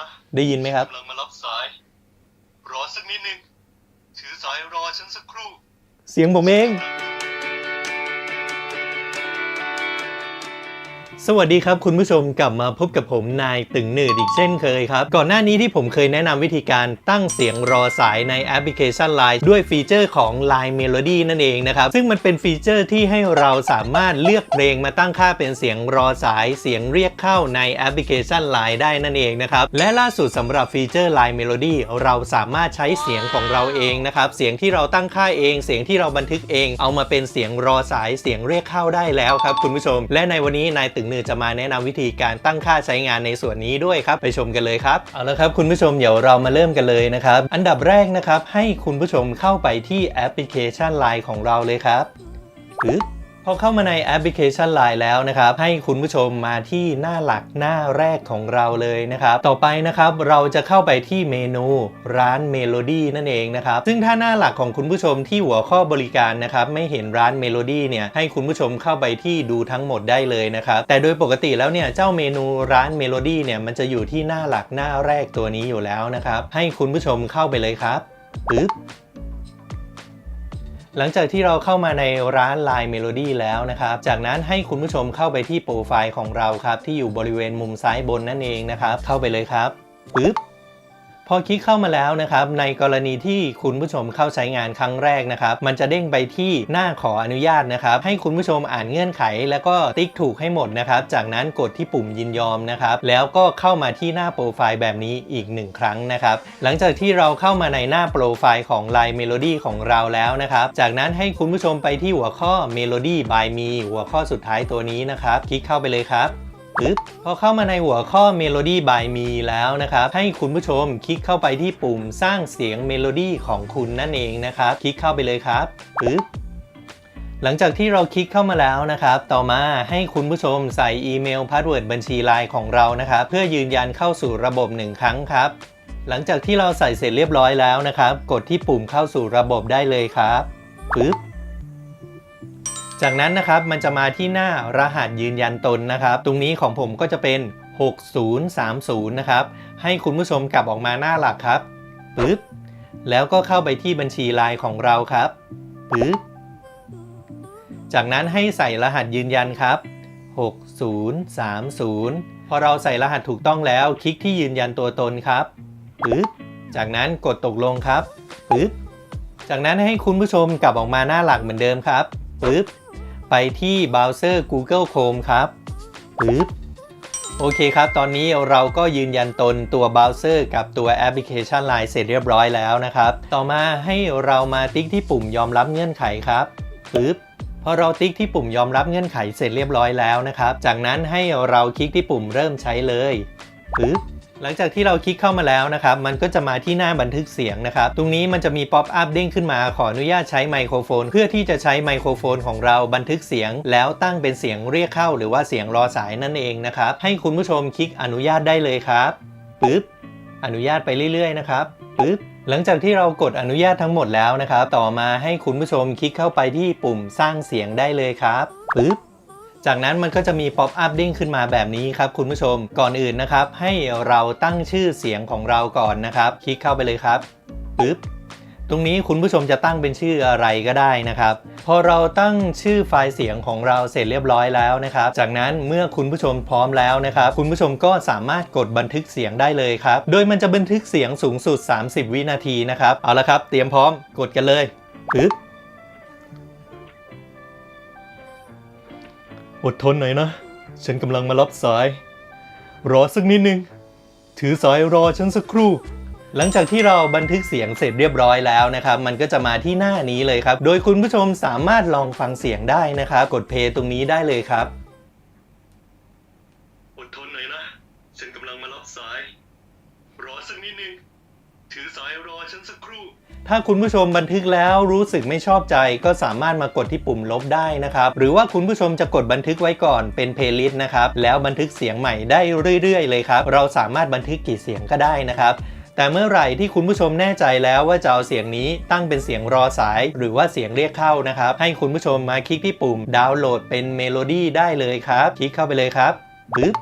นะได้ยินไหมครับกำลังมารับสาย รอสักนิดนึง ถือสายรอฉันสักครู่ เสียงผมเอง สวัสดีครับคุณผู้ชมกลับมาพบกับผมนายตึงหนืดอีกเช่นเคยครับ ก่อนหน้านี้ที่ผมเคยแนะนำวิธีการตั้งเสียงรอสายในแอปพลิเคชัน Line ด้วยฟีเจอร์ของ Line Melody นั่นเองนะครับ ซึ่งมันเป็นฟีเจอร์ที่ให้เราสามารถเลือกเพลงมาตั้งค่าเป็นเสียงรอสายเสียงเรียกเข้าในแอปพลิเคชัน Line ได้นั่นเองนะครับและล่าสุดสำหรับฟีเจอร์ Line Melody เราสามารถใช้เสียงของเราเองนะครับเสียงที่เราตั้งค่าเองเสียงที่เราบันทึกเอง เอามาเป็นเสียงรอสายเสียงเรียกเข้าได้แล้วครับคุณผู้ชม และในวันนี้นายตึงเนือจะมาแนะนำวิธีการตั้งค่าใช้งานในส่วนนี้ด้วยครับ ไปชมกันเลยครับ เอาละครับคุณผู้ชมเดี๋ยวเรามาเริ่มกันเลยนะครับ อันดับแรกนะครับให้คุณผู้ชมเข้าไปที่แอปพลิเคชัน Line ของเราเลยครับปึ๊บ พอเข้ามาในแอปพลิเคชัน Line แล้วนะครับ ให้คุณผู้ชมมาที่หน้าหลักหน้าแรกของเราเลยนะครับ ต่อไปนะครับเราจะเข้าไปที่เมนูร้านเมโลดี้นั่นเองนะครับ ซึ่งถ้าหน้าหลักของคุณผู้ชมที่หัวข้อบริการนะครับไม่เห็นร้านเมโลดี้เนี่ยให้คุณผู้ชมเข้าไปที่ดูทั้งหมดได้เลยนะครับ แต่โดยปกติแล้วเนี่ยเจ้าเมนูร้านเมโลดี้เนี่ยมันจะอยู่ที่หน้าหลักหน้าแรกตัวนี้อยู่แล้วนะครับ ให้คุณผู้ชมเข้าไปเลยครับปึ๊บ หลังจากที่เราเข้ามาในร้าน Line Melody แล้วนะครับ จากนั้นให้คุณผู้ชมเข้าไปที่โปรไฟล์ของเราครับ ที่อยู่บริเวณมุมซ้ายบนนั่นเองนะครับ เข้าไปเลยครับปึ๊บ พอคลิกเข้ามาแล้วนะครับในกรณีที่คุณผู้ชมเข้าใช้งานครั้งแรกนะครับมันจะเด้งไปที่หน้าขออนุญาตนะครับให้คุณผู้ชมอ่านเงื่อนไข แล้วก็ติ๊กถูกให้หมดนะครับจากนั้นกดที่ปุ่มยินยอมนะครับแล้วก็เข้ามาที่หน้าโปรไฟล์แบบนี้อีกหนึ่งครั้งนะครับหลังจากที่เราเข้ามาในหน้าโปรไฟล์ของ Line Melody ของเราแล้วนะครับจากนั้นให้คุณผู้ชมไปที่หัวข้อ Melody by Me หัวข้อสุดท้ายตัวนี้นะครับคลิกเข้าไปเลยครับ ปึ๊บพอเข้ามาในหัวข้อ Melody by Me แล้วนะครับ ให้คุณผู้ชมคลิกเข้าไปที่ปุ่มสร้างเสียงเมโลดี้ของคุณนั่นเองนะครับ คลิกเข้าไปเลยครับปึ๊บหลังจากที่เราคลิกเข้ามาแล้วนะครับ ต่อมาให้คุณผู้ชมใส่อีเมลพาสเวิร์ดบัญชีไลน์ของเรานะครับ เพื่อยืนยันเข้าสู่ระบบหนึ่งครั้งครับ หลังจากที่เราใส่เสร็จเรียบร้อยแล้วนะครับ กดที่ปุ่มเข้าสู่ระบบได้เลยครับปึ๊บ จากนั้นนะครับมันจะมาที่หน้ารหัสยืนยันตนนะครับ ตรงนี้ของผมก็จะเป็น 6030 นะครับ ให้คุณผู้ชมกลับออกมาหน้าหลักครับปึ๊บแล้วก็เข้าไปที่บัญชีไลน์ของเราครับปึ๊บจากนั้นให้ใส่รหัสยืนยันครับ 6030 พอเราใส่รหัสถูกต้องแล้ว คลิกที่ยืนยันตัวตนครับปึ๊บจากนั้นกดตกลงครับปึ๊บจากนั้นให้คุณผู้ชมกลับออกมาหน้าหลักเหมือนเดิมครับปึ๊บ ไปที่เบราว์เซอร์ Google Chrome ครับปึ๊บโอเคครับ ตอนนี้เราก็ยืนยันตนตัวเบราว์เซอร์กับตัวแอปพลิเคชัน Line เสร็จเรียบร้อยแล้วนะครับ ต่อมาให้เรามาติ๊กที่ปุ่มยอมรับเงื่อนไขครับปึ๊บพอเราติ๊กที่ปุ่มยอมรับเงื่อนไขเสร็จเรียบร้อยแล้วนะครับ จากนั้นให้เราคลิกที่ปุ่มเริ่มใช้เลยปึ๊บ หลังจากที่เราคลิกเข้ามาแล้วนะครับ มันก็จะมาที่หน้าบันทึกเสียงนะครับ ตรงนี้มันจะมีป๊อปอัพเด้งขึ้นมา ขออนุญาตใช้ไมโครโฟน เพื่อที่จะใช้ไมโครโฟนของเราบันทึกเสียง แล้วตั้งเป็นเสียงเรียกเข้า หรือว่าเสียงรอสายนั่นเองนะครับ ให้คุณผู้ชมคลิกอนุญาตได้เลยครับปึ๊บ อนุญาตไปเรื่อยๆนะครับปึ๊บหลังจากที่เรากดอนุญาตทั้งหมดแล้วนะครับ ต่อมาให้คุณผู้ชมคลิกเข้าไปที่ปุ่มสร้างเสียงได้เลยครับปึ๊บ จากนั้นมันก็จะมีป๊อปอัพเด้งขึ้นมาแบบนี้ครับคุณผู้ชมก่อนอื่นนะครับ ให้เราตั้งชื่อเสียงของเราก่อนนะครับ คลิกเข้าไปเลยครับปึ๊บตรงนี้คุณผู้ชมจะตั้งเป็นชื่ออะไรก็ได้นะครับ พอเราตั้งชื่อไฟล์เสียงของเราเสร็จเรียบร้อยแล้วนะครับ จากนั้นเมื่อคุณผู้ชมพร้อมแล้วนะครับ คุณผู้ชมก็สามารถกดบันทึกเสียงได้เลยครับ โดยมันจะบันทึกเสียงสูงสุด 30 วินาทีนะครับ เอาละครับ เตรียมพร้อมกดกันเลยปึ๊บ อดทนหน่อยนะ ฉันกำลังมารับสาย รอสักนิดนึง ถือสายรอฉันสักครู่ หลังจากที่เราบันทึกเสียงเสร็จเรียบร้อยแล้วนะครับ มันก็จะมาที่หน้านี้เลยครับ โดยคุณผู้ชมสามารถลองฟังเสียงได้นะครับ กดเพลย์ตรงนี้ได้เลยครับ อดทนหน่อยนะ ฉันกำลังมารับสาย รอสักนิดนึง ถือสายรอฉันสักครู่ ถ้าคุณผู้ชมบันทึกแล้วรู้สึกไม่ชอบใจก็สามารถมากดที่ปุ่มลบได้นะครับ หรือว่าคุณผู้ชมจะกดบันทึกไว้ก่อนเป็นเพลย์ลิสต์นะครับ แล้วบันทึกเสียงใหม่ได้เรื่อย ๆ เลยครับ เราสามารถบันทึกกี่เสียงก็ได้นะครับแต่เมื่อไหร่ที่คุณผู้ชมแน่ใจแล้วว่าจะเอาเสียงนี้ตั้งเป็นเสียงรอสาย หรือว่าเสียงเรียกเข้านะครับ ให้คุณผู้ชมมาคลิกที่ปุ่มดาวน์โหลดเป็นเมโลดี้ได้เลยครับ คลิกเข้าไปเลยครับปึ๊บ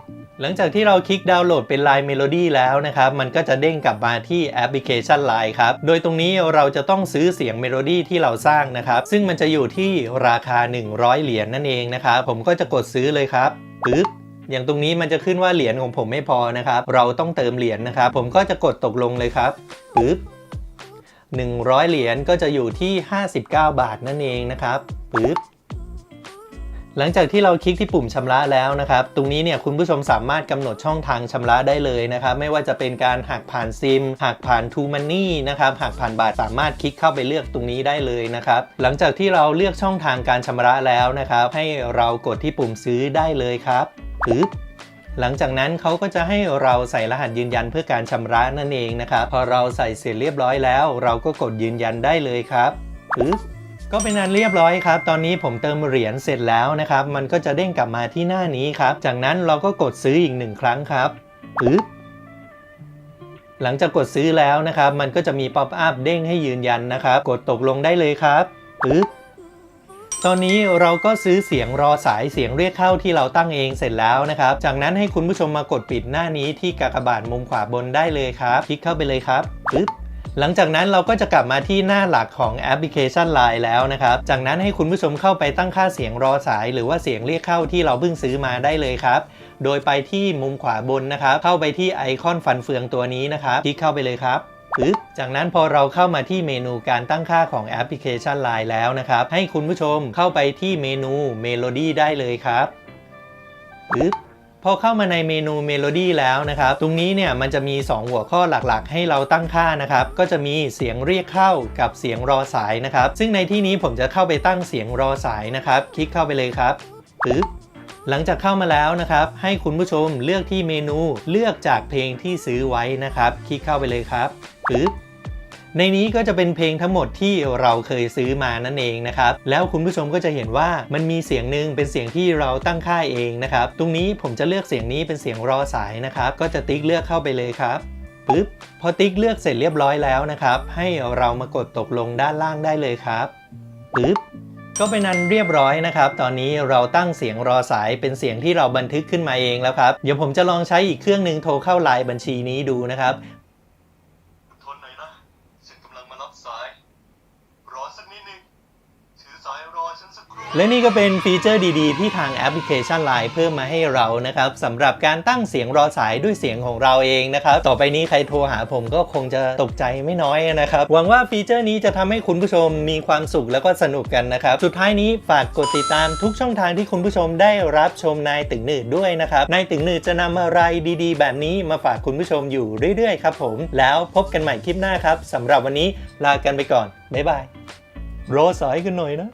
หลังจากที่เราคลิกดาวน์โหลดเป็น Line Melody แล้วนะครับ มันก็จะเด้งกลับมาที่แอปพลิเคชัน Line ครับ โดยตรงนี้เราจะต้องซื้อเสียงเมโลดี้ที่เราสร้างนะครับ ซึ่งมันจะอยู่ที่ราคา 100 เหรียญนั่นเองนะครับ ผมก็จะกดซื้อเลยครับปึ๊บอย่างตรงนี้มันจะขึ้นว่าเหรียญของผมไม่พอนะครับ เราต้องเติมเหรียญนะครับ ผมก็จะกดตกลงเลยครับปึ๊บ100 เหรียญก็จะอยู่ที่ 59 บาทนั่นเองนะครับปึ๊บ หลังจากที่เราคลิกที่ปุ่มชำระแล้วนะครับ ตรงนี้เนี่ยคุณผู้ชมสามารถกำหนดช่องทางชำระได้เลยนะครับ ไม่ว่าจะเป็นการหักผ่านซิมหักผ่านทูมันนี่นะครับหักผ่านบาทสามารถคลิกเข้าไปเลือกตรงนี้ได้เลยนะครับ หลังจากที่เราเลือกช่องทางการชำระแล้วนะครับ ให้เรากดที่ปุ่มซื้อได้เลยครับปึ๊บหลังจากนั้นเขาก็จะให้เราใส่รหัสยืนยันเพื่อการชำระนั่นเองนะครับ พอเราใส่เสร็จเรียบร้อยแล้ว เราก็กดยืนยันได้เลยครับปึ๊บ ก็เป็นอันเรียบร้อยครับ ตอนนี้ผมเติมเหรียญเสร็จแล้วนะครับ มันก็จะเด้งกลับมาที่หน้านี้ครับ จากนั้นเราก็กดซื้ออีกหนึ่งครั้งครับปึ๊บหลังจากกดซื้อแล้วนะครับ มันก็จะมีป๊อปอัพเด้งให้ยืนยันนะครับ กดตกลงได้เลยครับปึ๊บตอนนี้เราก็ซื้อเสียงรอสายเสียงเรียกเข้าที่เราตั้งเองเสร็จแล้วนะครับ จากนั้นให้คุณผู้ชมมากดปิดหน้านี้ที่กากบาทมุมขวาบนได้เลยครับ คลิกเข้าไปเลยครับปึ๊บ หลังจากนั้นเราก็จะกลับมาที่หน้าหลักของแอปพลิเคชัน Line แล้วนะครับ จากนั้นให้คุณผู้ชมเข้าไปตั้งค่าเสียงรอสาย หรือว่าเสียงเรียกเข้าที่เราเพิ่งซื้อมาได้เลยครับ โดยไปที่มุมขวาบนนะครับ เข้าไปที่ไอคอนฟันเฟืองตัวนี้นะครับ คลิกเข้าไปเลยครับปึ๊บจากนั้นพอเราเข้ามาที่เมนูการตั้งค่าของแอปพลิเคชัน Line แล้วนะครับ ให้คุณผู้ชมเข้าไปที่เมนู Melody ได้เลยครับปึ๊บ พอเข้ามาในเมนูเมโลดี้แล้วนะครับ ตรงนี้เนี่ยมันจะมี 2 หัวข้อหลักๆ ให้เราตั้งค่านะครับ ก็จะมีเสียงเรียกเข้ากับเสียงรอสายนะครับ ซึ่งในที่นี้ผมจะเข้าไปตั้งเสียงรอสายนะครับ คลิกเข้าไปเลยครับปึ๊บหลังจากเข้ามาแล้วนะครับ ให้คุณผู้ชมเลือกที่เมนูเลือกจากเพลงที่ซื้อไว้นะครับ คลิกเข้าไปเลยครับปึ๊บ ในนี้ก็จะเป็นเพลงทั้งหมดที่เราเคยซื้อมานั่นเองนะครับ แล้วคุณผู้ชมก็จะเห็นว่ามันมีเสียงหนึ่งเป็นเสียงที่เราตั้งค่าเองนะครับ ตรงนี้ผมจะเลือกเสียงนี้เป็นเสียงรอสายนะครับ ก็จะติ๊กเลือกเข้าไปเลยครับปึ๊บพอติ๊กเลือกเสร็จเรียบร้อยแล้วนะครับ ให้เรามากดตกลงด้านล่างได้เลยครับปึ๊บก็เป็นอันเรียบร้อยนะครับ ตอนนี้เราตั้งเสียงรอสายเป็นเสียงที่เราบันทึกขึ้นมาเองแล้วครับ เดี๋ยวผมจะลองใช้อีกเครื่องหนึ่งโทรเข้าไลน์บัญชีนี้ดูนะครับ ทนหน่อยนะ ฉันกำลังมารับสาย รอสักนิดนึง ถือสายรอฉันสักครู่ และนี่ก็เป็นฟีเจอร์ดีๆ ที่ทางแอปพลิเคชัน Line เพิ่มมาให้เรานะครับสำหรับการตั้งเสียงรอสายด้วยเสียงของเราเองนะครับ ต่อไปนี้ใครโทรหาผมก็คงจะตกใจไม่น้อยนะครับ หวังว่าฟีเจอร์นี้จะทำให้คุณผู้ชมมีความสุขแล้วก็สนุกกันนะครับ สุดท้ายนี้ฝากกดติดตามทุกช่องทางที่คุณผู้ชมได้รับชมนายตึงหนืดด้วยนะครับนายตึงหนืดจะนำอะไรดีๆ แบบนี้มาฝากคุณผู้ชมอยู่เรื่อยๆครับผมแล้วพบกันใหม่คลิปหน้าครับสำหรับวันนี้ลากันไปก่อนบ๊ายบายรอสายกันหน่อยนะ